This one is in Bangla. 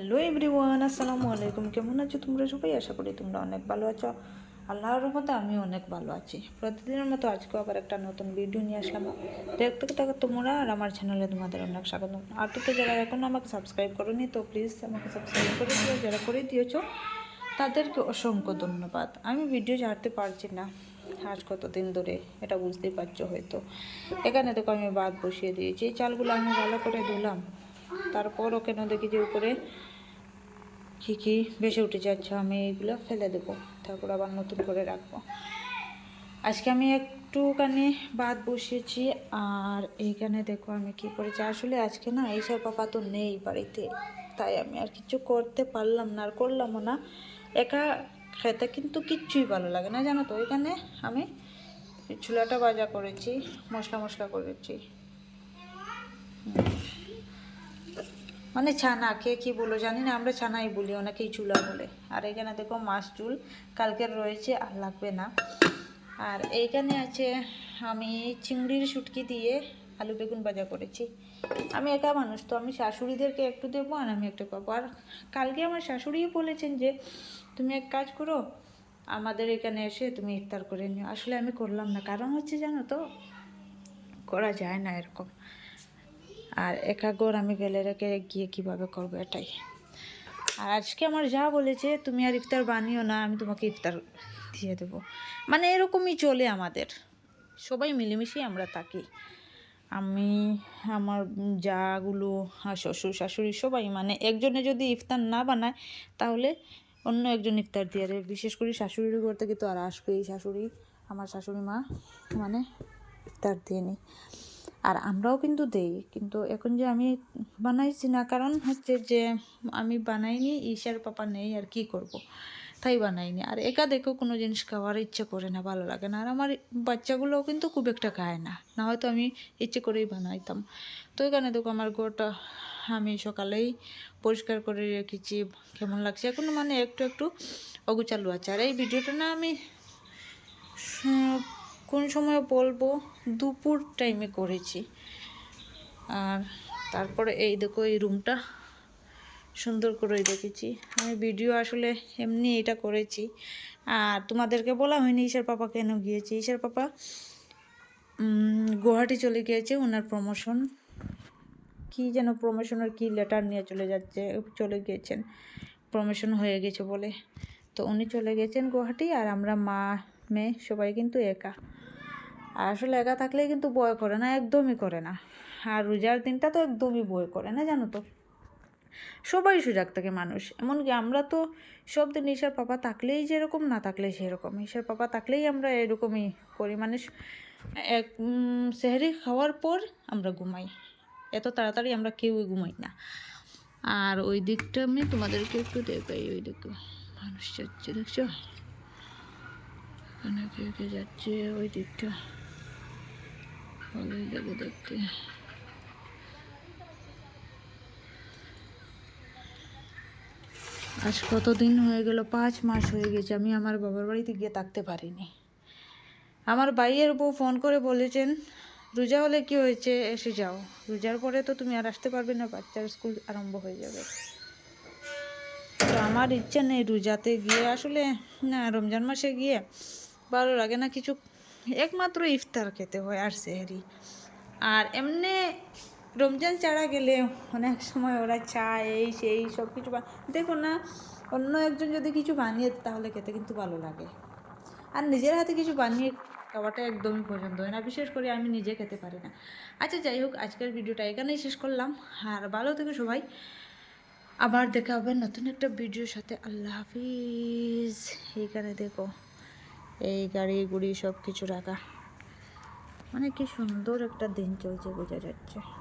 হ্যালো এভরিওয়ান আসসালামু আলাইকুম কেমন আছো তোমরা সবাই? আশা করি তোমরা অনেক ভালো আছো। আল্লাহর রহমতে আমি অনেক ভালো আছি। প্রতিদিনের মতো আজকেও আবার একটা নতুন ভিডিও নিয়ে আসলাম। দেখতে থাকো তোমরা আর আমার চ্যানেলে তোমাদের অনেক স্বাগত আর তো যারা এখনও আমাকে সাবস্ক্রাইব করোনি, তো প্লিজ আমাকে সাবস্ক্রাইব করে দিও, যারা করে দিয়েছ, তাদেরকে অসংখ্য ধন্যবাদ। আমি ভিডিও ছাড়তে পারছি না। আজ কতদিন ধরে? এটা বুঝতেই পারছ হয়তো। এখানে দেখো আমি বাদ বসিয়ে দিয়েছি। এই চালগুলো আমি ভালো করে ধুলাম। তারপর ওখানে দেখি যে উপরে কী কী বেশি উঠে যাচ্ছে, আমি এইগুলো ফেলে দেবো। তারপর আবার নতুন করে রাখব। আজকে আমি একটুখানি ভাত বসিয়েছি, আর এইখানে দেখো আমি কি করেছি। আসলে আজকে না এইসব পাপা তো নেই বাড়িতে, তাই আমি আর কিছু করতে পারলাম না, আর করলামও না। একা খেতে কিন্তু কিচ্ছুই ভালো লাগে না, জানো তো? এখানে আমি চুলাটা ভাজা করেছি, মশলা মশলা করেছি। মানে ছানা, কে কি বলো জানি না, আমরা ছানাই বলি অনেকেই চুলা বলে। আর এখানে দেখো মাছ চুল কালকের রয়েছে আর লাগবে না। আর এইখানে আছে আমি চিংড়ির শুটকি দিয়ে আলু বেগুন ভাজা করেছি। আমি একা মানুষ, তো আমি শাশুড়িদেরকে একটু দেবো আর আমি একটু পাবো আর কালকে আমার শাশুড়িও বলেছেন যে, তুমি এক কাজ করো, আমাদের এখানে এসে তুমি ইফতার করে নিও। আসলে আমি করলাম না, কারণ হচ্ছে জানো তো, করা যায় না এরকম। আর একা গোর আমি ফেলে রেখে গিয়ে কীভাবে করব এটাই। আর আজকে আমার যা বলেছে, তুমি আর ইফতার বানিও না, আমি তোমাকে ইফতার দিয়ে দেবো। মানে এরকমই চলে আমাদের। সবাই মিলেমিশেই আমরা থাকি। আমি, আমার যাগুলো শ্বশুর, শাশুড়ি সবাই মানে একজনে যদি ইফতার না বানায়, তাহলে অন্য একজন ইফতার দিয়ে দেবে বিশেষ করে শাশুড়ির ঘর থেকে তো আর আসবেই শাশুড়ি। আমার শাশুড়ি মা মানে ইফতার দিয়ে নিই। আর আমরাও কিন্তু দেই। কিন্তু এখন যে আমি বানাইছি না, কারণ হচ্ছে যে আমি বানাইনি, ঈশার পাপা নেই আর কি করব। তাই বানাইনি। আর একা দেখেও কোনো জিনিস খাওয়ার ইচ্ছে করে না, ভালো লাগে না। আর আমার বাচ্চাগুলোও কিন্তু খুব একটা খায় না। না হয়তো আমি ইচ্ছে করেই বানাইতাম। তো এখানে দেখো আমার গোটা আমি সকালেই পরিষ্কার করে রেখেছি, কেমন লাগছে। এখন মানে একটু একটু অগুচালু আছে। আর এই ভিডিওটা না আমি কোন সময় বলব? দুপুর টাইমে করেছি। আর তারপরে এই দেখো এই রুমটা সুন্দর করে দেখেছি। আমি ভিডিও আসলে এমনি এটা করেছি। আর তোমাদেরকে বলা হয়নি ঈশার পাপা কেন গিয়েছে? ঈশার পাপা গুয়াহাটি চলে গিয়েছে ওনার প্রমোশন কি যেন প্রমোশনের কি লেটার নিয়ে চলে যাচ্ছে, চলে গিয়েছেন। প্রমোশন হয়ে গেছে বলে। তো উনি চলে গেছেন গুয়াহাটি আর আমরা মা, মেয়ে সবাই কিন্তু একা। আর আসলে একা থাকলে কিন্তু বয় করে না, একদমই করে না। আর রোজার দিনটা তো একদমই বয় করে না, জানো তো? সবাই সুযোগ থাকে মানুষ। এমনকি আমরা তো সব দিন ঈশার পাপা থাকলেই যেরকম, না থাকলে সেরকম। ঈশার পাপা থাকলেই আমরা এরকমই করি। মানে এক সেহরি খাওয়ার পর আমরা ঘুমাই। এত তাড়াতাড়ি আমরা কেউই ঘুমাই না। আর ওই দিকটা আমি তোমাদেরকে একটু দেখাই। ওই দিকে মানুষ যাচ্ছে, দেখছ? ওখানে যাচ্ছে? ওই দিকটা। ভালোই লাগে দেখতে। আজ কতদিন হয়ে গেল? পাঁচ মাস হয়ে গেছে। আমি আমার বাবার বাড়িতে গিয়ে থাকতে পারিনি। আমার ভাইয়ের বউ ফোন করে বলেছেন, রোজা হলে কি হয়েছে? এসে যাও। রোজার পরে তো তুমি আর আসতে পারবে না। বাচ্চার স্কুল আরম্ভ হয়ে যাবে। তো আমার ইচ্ছা নেই রোজাতে গিয়ে। আসলে, না, রমজান মাসে গিয়ে ভালো লাগে না। কিছু একমাত্র ইফতার খেতে হয় আর সেহরি। আর এমনি রমজান ছাড়া গেলে অনেক সময় ওরা চা এই সেই সব কিছু দেখো না, অন্য একজন যদি কিছু বানিয়ে তাহলে খেতে কিন্তু ভালো লাগে। আর নিজের হাতে কিছু বানিয়ে খাওয়াটা একদমই পছন্দ হয় না, বিশেষ করে আমি নিজে খেতে পারি না। আচ্ছা যাই হোক, আজকের ভিডিওটা এখানেই শেষ করলাম। আর ভালো থেকে সবাই। আবার দেখা হবে নতুন একটা ভিডিওর সাথে। আল্লাহ হাফিজ। এইখানে দেখো। এই গাড়ি গুড়ি সব কিছু রাখা। মানে কি সুন্দর একটা দিন চলছে বোঝা যাচ্ছে।